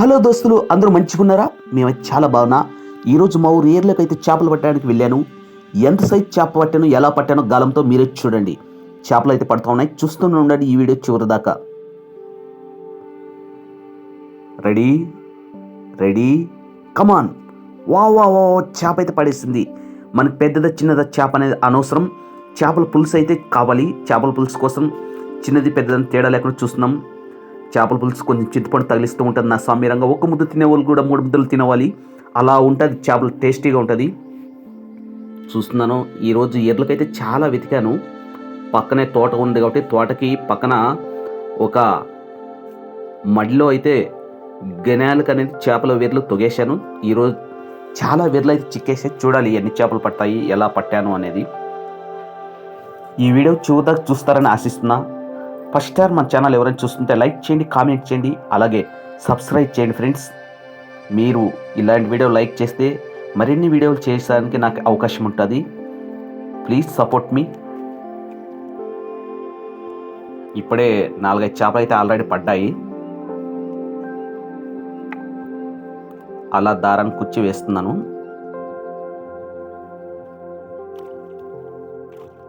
Hello దోస్తులు అందరూ మంచిగున్నారా? మేమైతే చాలా బాగున్నా. ఈరోజు మా ఊరు ఏర్లకు అయితే చేపలు పట్టడానికి వెళ్ళాను. ఎంత సైజ్ చేప పట్టాను ఎలా పట్టానో గాలంతో మీరే చూడండి. చేపలు అయితే పడుతూ ఉన్నాయి. చూస్తూనే ఉండండి ఈ వీడియో చివరి దాకా. రెడీ? రెడీ? కమాన్ వా వా వా వా, చేప అయితే పడేసింది. మనకి పెద్దదా చిన్నదా చేప అనేది అనవసరం. చేపల పులుసు అయితే కావాలి. చేపల పులుసు కోసం చిన్నది పెద్దదని తేడా లేకుండా చూస్తున్నాం. చేపల పులుసు కొంచెం చింతపండు తగిలిస్తూ ఉంటుంది. నా సామ్యంగా ఒక ముద్ద తినేవాళ్ళు కూడా మూడు ముద్దలు తినవాలి అలా ఉంటుంది. చేపలు టేస్టీగా ఉంటుంది. చూస్తున్నాను ఈరోజు ఎర్లకైతే చాలా వెతికాను. పక్కనే తోట ఉంది కాబట్టి తోటకి పక్కన ఒక మడిలో అయితే గనాలకు అనేది చేపల వేర్లు తొగేశాను. ఈరోజు చాలా వేర్లు అయితే చిక్కేసే. చూడాలి ఎన్ని చేపలు పడతాయి ఎలా పట్టాను అనేది. ఈ వీడియో చూద్దాక చూస్తారని ఆశిస్తున్నా. ఫస్ట్ టైం మన ఛానల్ ఎవరైనా చూస్తుంటే లైక్ చేయండి కామెంట్ చేయండి అలాగే సబ్స్క్రైబ్ చేయండి ఫ్రెండ్స్. మీరు ఇలాంటి వీడియో లైక్ చేస్తే మరిన్ని వీడియోలు చేయడానికి నాకు అవకాశం ఉంటుంది. ప్లీజ్ సపోర్ట్ మీ ఇప్పుడే నాలుగైదు చేపలు అయితే ఆల్రెడీ పడ్డాయి. అలా దారాన్ని కుచ్చి వేస్తున్నాను.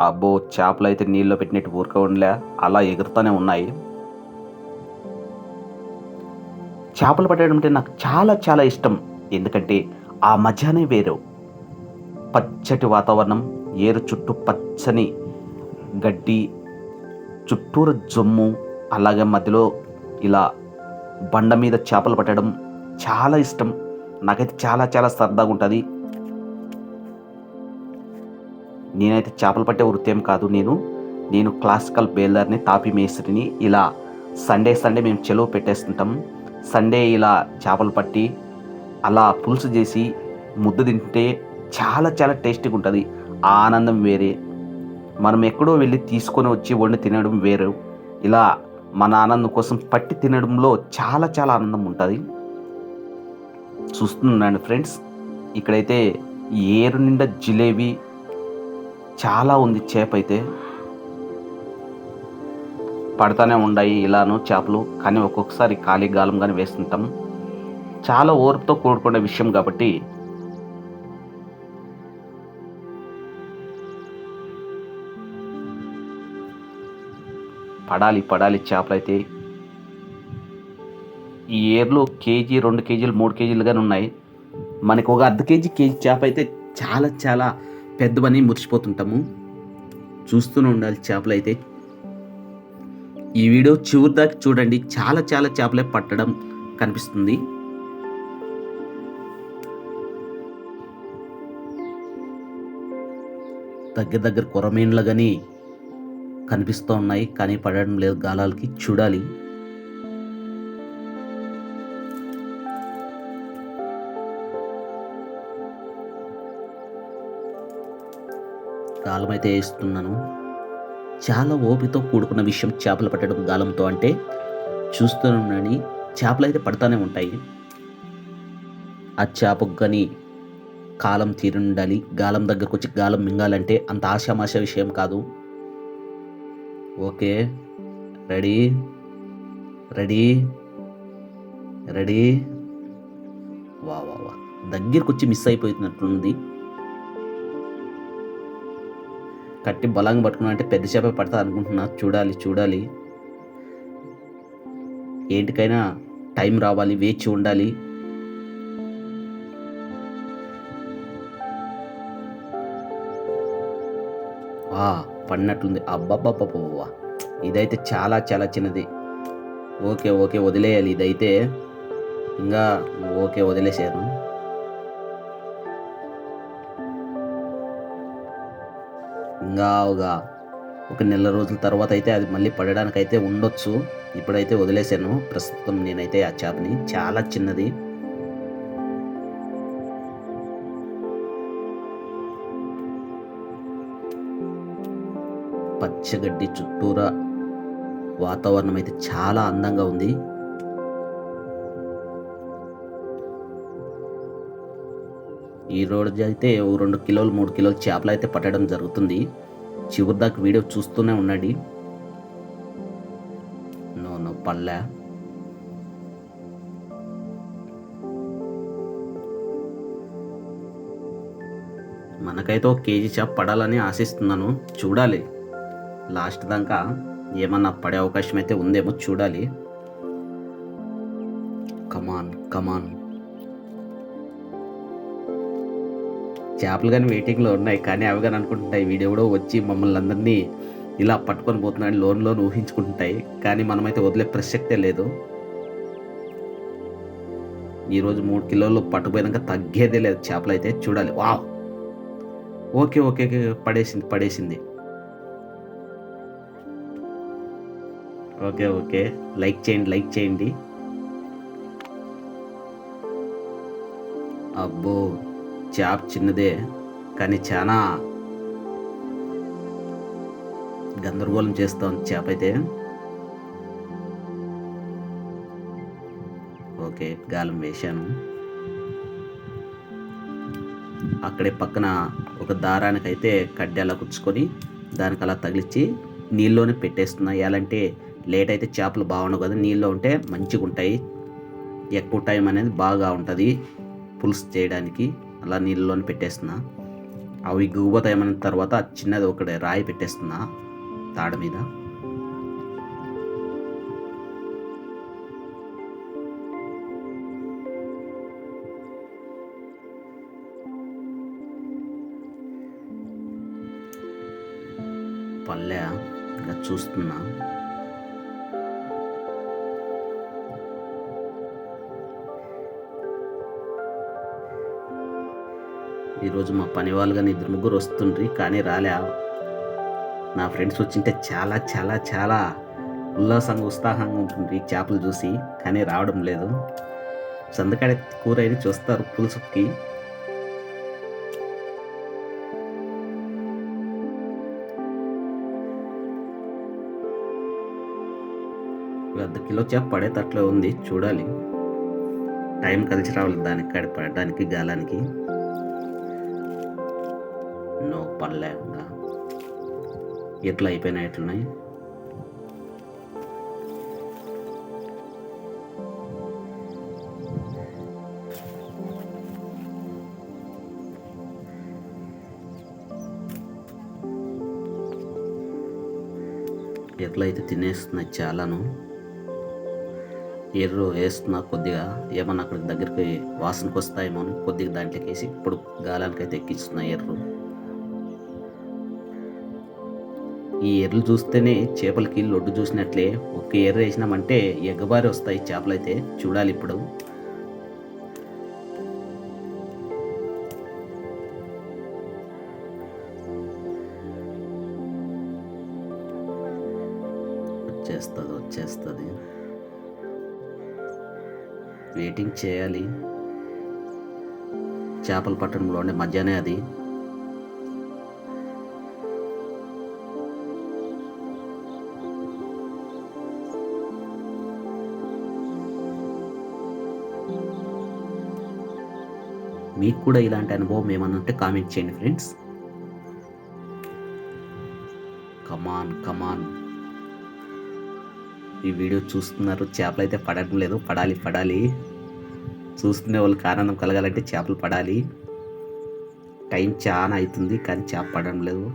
అబ్బో చేపలు అయితే నీళ్ళలో పెట్టినట్టు ఊరికే ఉండలే అలా ఎగురుతూనే ఉన్నాయి. చేపలు పట్టడం అంటే నాకు చాలా చాలా ఇష్టం. ఎందుకంటే ఆ మధ్యాహ్నం వేరు. పచ్చటి వాతావరణం ఏరు చుట్టూ పచ్చని గడ్డి చుట్టూరు జమ్ము అలాగే మధ్యలో ఇలా బండ మీద చేపలు పట్టడం చాలా ఇష్టం. నాకైతే చాలా చాలా సరదాగా ఉంటుంది నేనైతే చేపలు పట్టే వృత్తి ఏం కాదు నేను. నేను క్లాసికల్ బేలర్ని తాపి మేస్త్రిని ఇలా సండే సండే మేము చెలువ పెట్టేస్తుంటాం. సండే ఇలా చేపలు పట్టి అలా పులుసు చేసి ముద్ద తింటే చాలా చాలా టేస్టీగా ఉంటుంది. ఆ ఆనందం వేరే. మనం ఎక్కడో వెళ్ళి తీసుకొని వచ్చి వండి తినడం వేరు. ఇలా మన ఆనందం కోసం పట్టి తినడంలో చాలా చాలా ఆనందం ఉంటుంది. చూస్తున్నాను ఫ్రెండ్స్. ఇక్కడైతే ఏరు నిండా జిలేబీ చాలా ఉంది చేప అయితే. పడతానే ఉన్నాయి ఇలాను చేపలు కానీ ఒక్కొక్కసారి ఖాళీ గాలం కానీ వేస్తుంటాం. చాలా ఓర్పుతో కూడుకునే విషయం కాబట్టి పడాలి పడాలి చేపలు అయితే ఈ ఏర్లో కేజీ రెండు కేజీలు మూడు కేజీలు కానీ ఉన్నాయి. మనకు ఒక అర్ధ కేజీ కేజీ చేప అయితే చాలా చాలా పెద్దవని మురిసిపోతుంటాము. చూస్తూనే ఉండాలి చేపలు అయితే. ఈ వీడియో చివరి దాకా చూడండి. చాలా చాలా చేపలే పట్టడం కనిపిస్తుంది. దగ్గర దగ్గర కొరమీన్లు కానీ కనిపిస్తూ ఉన్నాయి. కానీ పడడం లేదు. గాలాలకి చూడాలి. గాలం అయితే వేస్తున్నాను. చాలా ఓపితో కూడుకున్న విషయం చేపలు పట్టడం గాలంతో అంటే చూస్తున్నానని చేపలు అయితే పడతానే ఉంటాయి. ఆ చేపకు కానీ కాలం తీరుండాలి గాలం దగ్గరకు వచ్చి గాలం మింగాలంటే అంత ఆశామాష విషయం కాదు. Okay ready ready ready. వా వా వా దగ్గరకు వచ్చి మిస్ అయిపోతున్నట్లుంది. కట్టి బలంగా పట్టుకున్నా అంటే పెద్ద చేప పడతా అనుకుంటున్నా. చూడాలి చూడాలి. ఏంటికైనా టైం రావాలి వేచి ఉండాలి. ఆ పడినట్లుంది. అబ్బబ్బబ్బబ్బా ఇదైతే చాలా చాలా చిన్నది. ఓకే ఓకే వదిలేయాలి. ఇదైతే ఇంకా ఓకే వదిలేసాను ఇంకా ఒక ఒక నెల రోజుల తర్వాత అయితే అది మళ్ళీ పడడానికి అయితే ఉండొచ్చు. ఇప్పుడైతే వదిలేసాను ప్రస్తుతం నేనైతే ఆ చేపని చాలా చిన్నది. పచ్చగడ్డి చుట్టూరా వాతావరణం అయితే చాలా అందంగా ఉంది. ఈ రోజు అయితే రెండు కిలోలు మూడు కిలోలు చేపలు అయితే పట్టడం జరుగుతుంది. చివరి దాకా వీడియో చూస్తూనే ఉన్నాడు నో నో పళ్ళ మనకైతే ఒక కేజీ చేప పడాలని ఆశిస్తున్నాను. చూడాలి. లాస్ట్ దాకా ఏమన్నా పడే అవకాశం అయితే ఉందేమో చూడాలి. Come on come on. చేపలు కానీ వెయిటింగ్లో ఉన్నాయి. కానీ అవి కానీ అనుకుంటుంటాయి వీడియో కూడా వచ్చి మమ్మల్ని అందరినీ ఇలా పట్టుకొని పోతున్నాయని లోన్ లోన్ ఊహించుకుంటుంటాయి కానీ మనమైతే వదిలే ప్రసక్తే లేదు. ఈరోజు మూడు కిలోలు పట్టుకుపోయినాక తగ్గేదే లేదు. చేపలు అయితే చూడాలి. వా ఓకే ఓకే ఓకే పడేసింది పడేసింది. Okay okay. లైక్ చేయండి లైక్ చేయండి. అబ్బో! చేప చిన్నదే కానీ చాలా గందరగోళం చేస్తాం చేప అయితే. ఓకే గాలం వేశాను. అక్కడే పక్కన ఒక దారానికి అయితే కడ్డెలా కుచ్చుకొని దానికి అలా తగిలిచ్చి నీళ్ళలోనే పెట్టేస్తున్నా. ఎలాంటి లేట్ అయితే చేపలు బాగుండవు కదా నీళ్ళలో ఉంటే మంచిగా ఉంటాయి ఎక్కువ టైం అనేది బాగా ఉంటుంది పులుసు చేయడానికి. అలా నీళ్ళలోనే పెట్టేస్తున్నా. అవి గుగుబోతాయమైన తర్వాత చిన్నది ఒకటి రాయి పెట్టేస్తున్నా తాడ మీద. పల్లె ఇలా చూస్తున్నా. ఈరోజు మా పని వాళ్ళు కానీ ఇద్దరు ముగ్గురు వస్తుండ్రి కానీ రాలే. నా ఫ్రెండ్స్ వచ్చింటే చాలా చాలా చాలా ఉల్లాసంగా ఉత్సాహంగా ఉంటుంది చేపలు చూసి కానీ రావడం లేదు. సందకాడ కూర అయిన చూస్తారు పులుసుకి అర్ధ కిలో చేప పడేటట్లే ఉంది చూడాలి. టైం కలిసి రావాలి దానికి కాడ పడడానికి గాలానికి. పని లేకుండా ఎట్లా అయిపోయినాయి ఎట్లున్నాయి? ఎట్లా అయితే తినేస్తున్నాయి చాలాను ఎర్రు వేస్తున్నా కొద్దిగా ఏమన్నా అక్కడికి దగ్గరికి వాసనకు వస్తాయేమో అని కొద్దిగా దాంట్లోకి వేసి ఇప్పుడు గాలానికి అయితే ఎక్కిస్తున్నా ఎర్రు. ఈ ఎర్రలు చూస్తేనే చేపలకి లొడ్డు చూసినట్లే ఒక్క ఎర్ర వేసినామంటే ఎగ్గబారి వస్తాయి చేపలు అయితే చూడాలి ఇప్పుడు. వచ్చేస్తుంది వచ్చేస్తుంది. వెయిటింగ్ చేయాలి. చేపలు పట్టణంలో ఉండే మధ్యాహ్నం అది. మీకు కూడా ఇలాంటి అనుభవం ఏమన్నా ఉంటే కామెంట్ చేయండి friends come on come on ఈ వీడియో చూస్తున్నారు చేపలు అయితే పడడం లేదు. పడాలి పడాలి. చూస్తున్న వాళ్ళకి ఆనందం కలగాలంటే చేపలు పడాలి. టైం చాలా అవుతుంది కానీ చేప పడడం లేదు.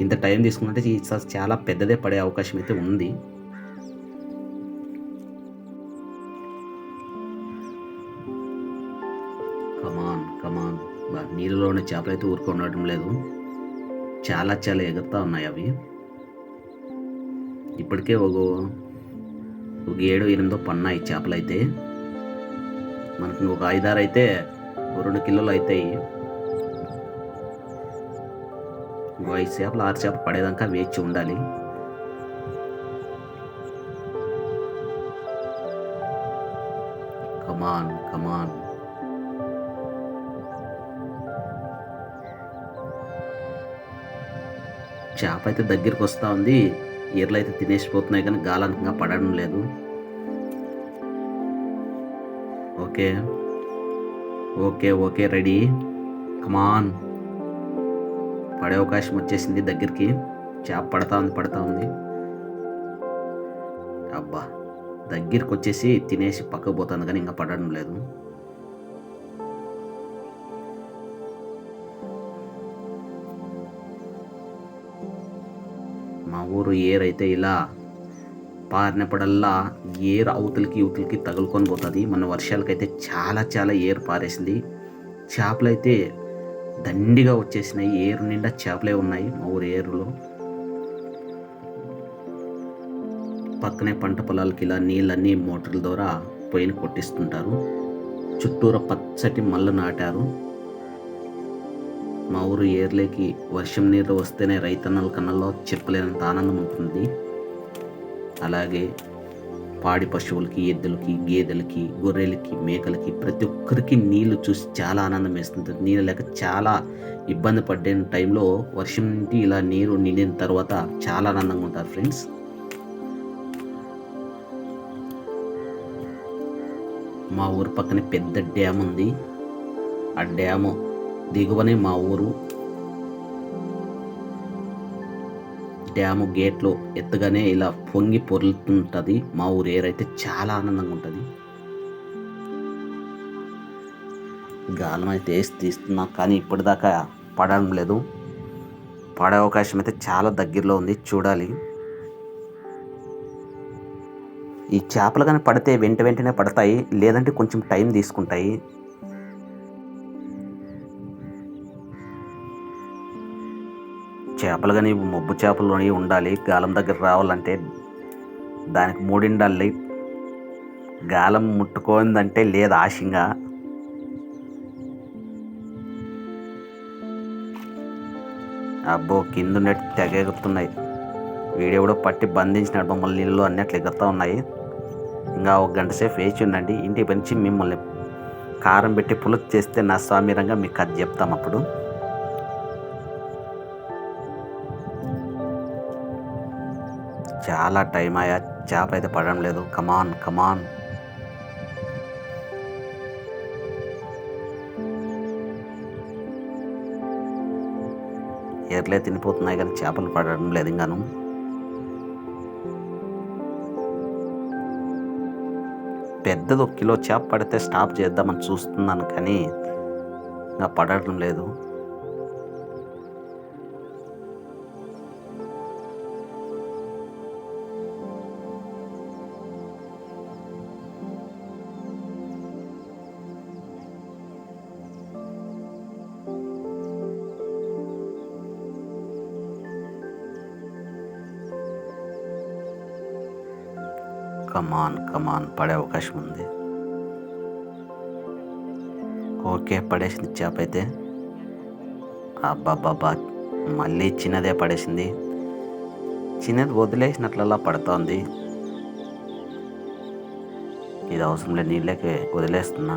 ఇంత టైం తీసుకుంటే ఈసారి చాలా పెద్దదే పడే అవకాశం అయితే ఉంది. నీళ్ళలో ఉన్న చేపలు అయితే ఊరుకు ఉండడం లేదు. చాలా చాలా ఎగురుతూ ఉన్నాయి అవి. ఇప్పటికే ఒక ఒక ఏడు ఎనిమిదో పన్నాయి చేపలు అయితే మనకి ఒక ఐదారు అయితే రెండు కిలోలు అవుతాయి ఇంకో ఐదు చేపలు ఆరు చేపలు పడేదాకా వేచి ఉండాలి. కమాన్ కమాన్ చేప అయితే దగ్గరికి వస్తూ ఉంది. ఈరలు అయితే తినేసిపోతున్నాయి కానీ గాలంగా పడడం లేదు. Okay. Okay okay ready. Come on పడే అవకాశం వచ్చేసింది దగ్గరికి. చేప పడతా ఉంది పడతా ఉంది. అబ్బా దగ్గరికి వచ్చేసి తినేసి పక్కకు పోతుంది కానీ ఇంకా పడడం లేదు. ఊరు ఏరైతే ఇలా పారినప్పుడల్లా ఏరు అవతలకి ఇవతలకి తగులుకొని పోతుంది. మన వర్షాలకైతే చాలా చాలా ఏరు పారేసింది. చేపలు అయితే దండిగా వచ్చేసినాయి. ఏరు నిండా చేపలే ఉన్నాయి మా ఊరు ఏరులో. పక్కనే పంట పొలాలకి ఇలా నీళ్ళన్నీ మోటార్ల ద్వారా పొయ్యిని కొట్టిస్తుంటారు. చుట్టూరా పచ్చటి మల్ల నాటారు. మా ఊరు ఏర్లేకి వర్షం నీరు వస్తేనే రైతన్నల కన్నుల్లో చెప్పలేనంత ఆనందం ఉంటుంది. అలాగే పాడి పశువులకి ఎద్దులకి గేదెలకి గొర్రెలకి మేకలకి ప్రతి ఒక్కరికి నీళ్ళు చూసి చాలా ఆనందం వేస్తుంది నీళ్ళు లేక చాలా ఇబ్బంది పడ్డే టైంలో వర్షం నుండి ఇలా నీరు నిండిన తర్వాత చాలా ఆనందంగా ఉంటారు ఫ్రెండ్స్. మా ఊరు పక్కనే పెద్ద డ్యామ్ ఉంది. ఆ డ్యాము దిగువనే మా ఊరు. డ్యాము గేట్లు ఎత్తుగానే ఇలా పొంగి పొరులుతుంటుంది. మా ఊరు ఏరైతే చాలా ఆనందంగా ఉంటుంది. గాలం అయితే వేసి తీస్తున్నా కానీ ఇప్పటిదాకా పడడం లేదు. పడే అవకాశం అయితే చాలా దగ్గరలో ఉంది. చూడాలి. ఈ చేపలు కానీ పడితే వెంట వెంటనే పడతాయి. లేదంటే కొంచెం టైం తీసుకుంటాయి. చేపలు కానీ మొబ్బు చేపలుని ఉండాలి. గాలం దగ్గర రావాలంటే దానికి మూడిండాలి. గాలం ముట్టుకోందంటే లేదు ఆశంగా. అబ్బో కింద ఉన్నట్టు తెగెగుతున్నాయి. వీడియో కూడా పట్టి బంధించినట్టు మమ్మల్ని నీళ్ళు అన్నట్లు ఎగురుతూ ఉన్నాయి. ఇంకా ఒక గంట సేపు వేచి ఉండండి. ఇంటికి పంచి మిమ్మల్ని కారం పెట్టి పులుసు చేస్తే నా స్వామిరంగా మీకు అది చెప్తాం అప్పుడు. చాలా టైం అయ్యా చేప అయితే పడడం లేదు. కమాన్ కమాన్ ఎర్లే తినిపోతున్నాయి కానీ చేపలు పడడం లేదు ఇంకాను పెద్దది ఒక కిలో చేప పడితే స్టాప్ చేద్దామని చూస్తున్నాను కానీ ఇంకా పడడం లేదు. కమాన్ కమాన్ పడే అవకాశం ఉంది. ఓకే పడేసింది చేప అయితే. అబ్బాబ్బాబ్బా మళ్ళీ చిన్నదే పడేసింది. చిన్నది వదిలేసినట్లలా పడుతోంది. ఇది అవసరం లేదు నీళ్ళకి వదిలేస్తున్నా.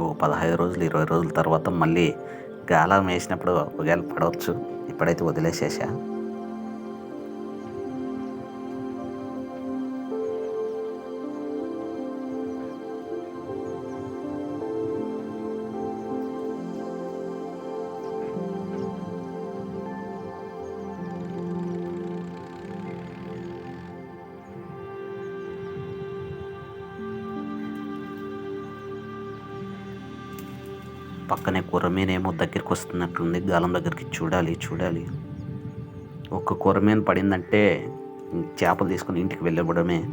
ఓ పదహైదు రోజులు ఇరవై రోజుల తర్వాత మళ్ళీ గాలం వేసినప్పుడు ఒకవేళ పడవచ్చు. ఇప్పుడైతే వదిలేసేసా. పక్కనే కొరమీనేమో దగ్గరికి వస్తున్నట్లుంది. గాలం దగ్గరికి చూడాలి చూడాలి. ఒక్క కొరమీన పడిందంటే చేపలు తీసుకుని ఇంటికి వెళ్ళబడమే.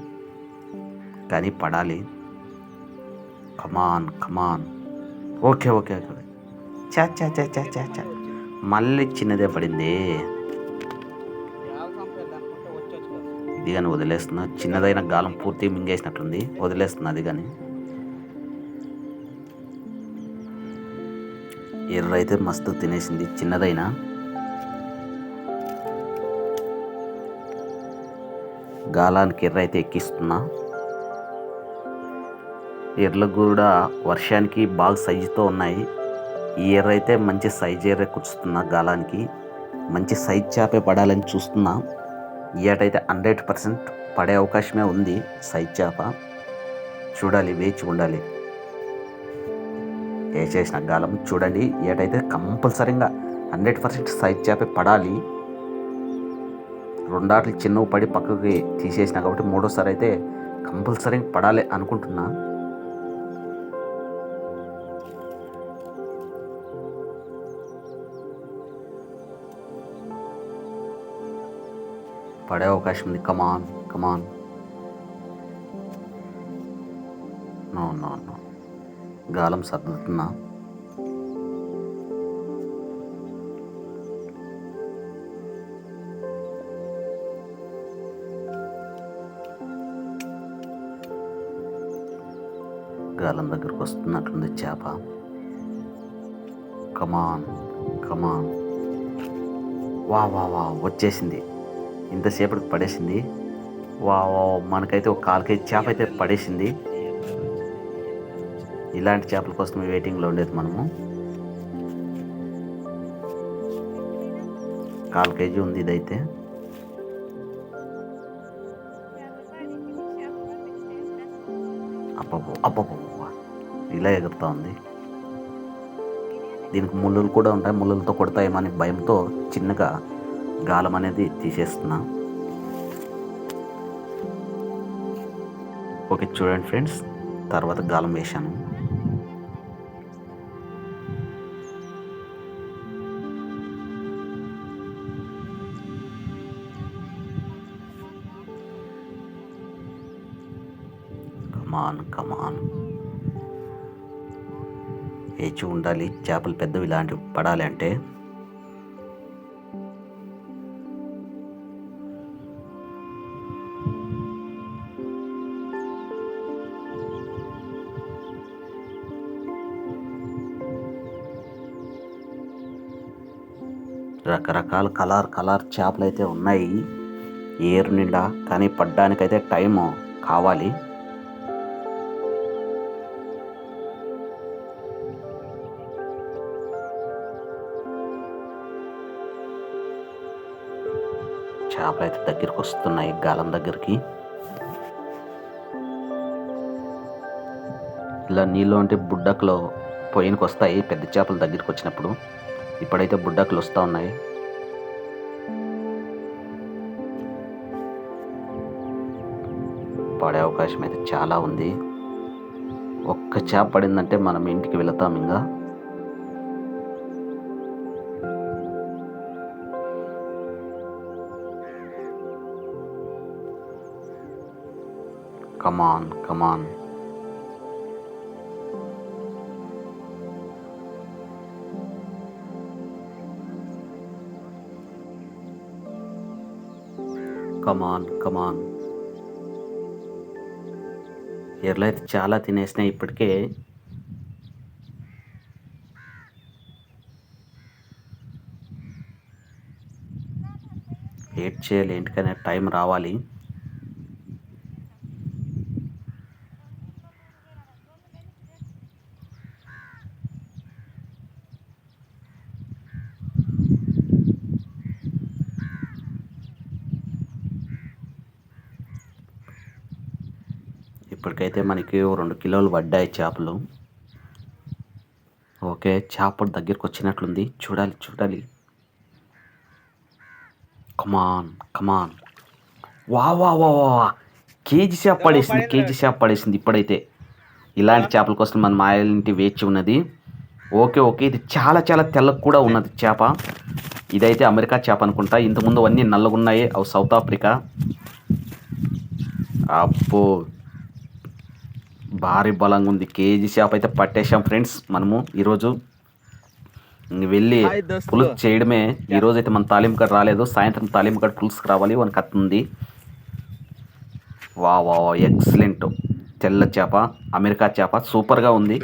కానీ పడాలి. Come on come on okay okay okay చా చా చా చా చా చా. మళ్ళీ చిన్నదే పడింది. ఇది కానీ వదిలేస్తున్నా. చిన్నదైన గాలం పూర్తిగా మింగేసినట్లుంది. వదిలేస్తున్నా అది కానీ. ఎర్ర అయితే మస్తు తినేసింది. చిన్నదైనా? గాలానికి ఎర్ర అయితే ఎక్కిస్తున్నా. ఎర్రలు కూడా వర్షానికి బాగా సైజుతో ఉన్నాయి. ఈ ఎర్ర అయితే మంచి సైజు ఎర్ర కూర్చుతున్నా గాలానికి. మంచి సైజ్ చేపే పడాలని చూస్తున్నా. ఏటైతే హండ్రెడ్ పర్సెంట్ పడే అవకాశమే ఉంది సైజ్ చేప. చూడాలి వేచి ఉండాలి. వేసేసిన గాలం చూడండి. ఏటైతే కంపల్సరీగా హండ్రెడ్ పర్సెంట్ సైజ్ చేపే పడాలి. రెండాట్లు చిన్నవి పడి పక్కకి తీసేసిన కాబట్టి మూడోసారి అయితే కంపల్సరీ పడాలి అనుకుంటున్నా. పడే అవకాశం ఉంది. కమాన్ కమాన్ నో నో గాలం సర్దుతున్నా. గాలం దగ్గరకు వస్తున్నట్లుంది చేప. కమాన్ కమాన్ వా వా వా వచ్చేసింది. ఇంతసేపటికి పడేసింది. వా వా మనకైతే ఒక కాలుకై చేప అయితే పడేసింది. ఇలాంటి చేపల కోసం వెయిటింగ్లో ఉండేది మనము. కాల్ కేజీ ఉంది ఇదైతే. అబ్బబ్బో అబ్బబ్బో ఇలా ఎగురుతూ ఉంది. దీనికి ముళ్ళులు కూడా ఉంటాయి. ముళ్ళులతో కొడతాయేమని భయంతో చిన్నగా గాలం అనేది తీసేస్తున్నా. ఓకే చూడండి ఫ్రెండ్స్. తర్వాత గాలం వేశాను. వేచి ఉండాలి. చేపలు పెద్దవి ఇలాంటివి పడాలి అంటే. రకరకాల కలర్ కలర్ చేపలు అయితే ఉన్నాయి. ఏరు నిండా కానీ పడ్డానికైతే టైం కావాలి. చేపలు అయితే దగ్గరికి వస్తున్నాయి గాలం దగ్గరికి. ఇలా నీళ్ళు అంటే బుడ్డకలో పొయ్యినికి వస్తాయి పెద్ద చేపలు దగ్గరికి వచ్చినప్పుడు. ఇప్పుడైతే బుడ్డకులు వస్తూ ఉన్నాయి. పడే అవకాశం అయితే చాలా ఉంది. ఒక్క చేప పడిందంటే మనం ఇంటికి వెళతాం ఇంకా. కమాన్ కమాన్ కమాన్ కమాన్ ఎర్రలు అయితే చాలా తినేసినాయి ఇప్పటికే. వెయిట్ చేయాలి ఏంటికనే టైం రావాలి. ఇప్పటికైతే మనకి రెండు కిలోలు పడ్డాయి చేపలు. ఓకే చేప దగ్గరికి వచ్చినట్లుంది. చూడాలి చూడాలి. కమాన్ కమాన్ వా వా వా వా. కేజీ చేప పడేసింది కేజీ చేప పడేసింది ఇప్పుడైతే. ఇలాంటి చేపల కోసం మన మా ఇంటి వేచి ఉన్నది. ఓకే ఓకే ఇది చాలా చాలా తెల్లగా కూడా ఉన్నది చేప. ఇదైతే అమెరికా చేప అనుకుంటా. ఇంతకుముందు అన్నీ నల్లగా ఉన్నాయి అవి సౌత్ ఆఫ్రికా. అబ్బో. భారీ బలంగా ఉంది. కేజీ చేప అయితే పట్టేశాం ఫ్రెండ్స్ మనము. ఈరోజు వెళ్ళి. పులుసు చేయడమే. ఈరోజు అయితే మన తాలింపు కాడ రాలేదు. సాయంత్రం తాలింపు కాడ పులుసుకు రావాలి మనకు అత్తుంది వా వా వా ఎక్సలెంట్. తెల్ల చేప అమెరికా చేప సూపర్గా ఉంది.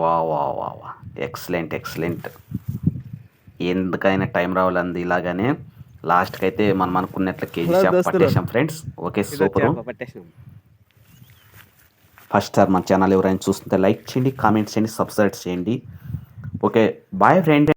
వా వా వా వా ఎక్సలెంట్ ఎక్సలెంట్. ఎందుకైనా టైం రావాలంది ఇలాగానే. లాస్ట్కి అయితే మనం అనుకున్నట్లు కేజీ దోస్తులు. పట్టేశాం friends. Okay super. First sir మన ఛానల్ ఎవరైనా చూస్తుంటే లైక్ చేయండి కామెంట్ చేయండి సబ్స్క్రైబ్ చేయండి. Okay bye friend.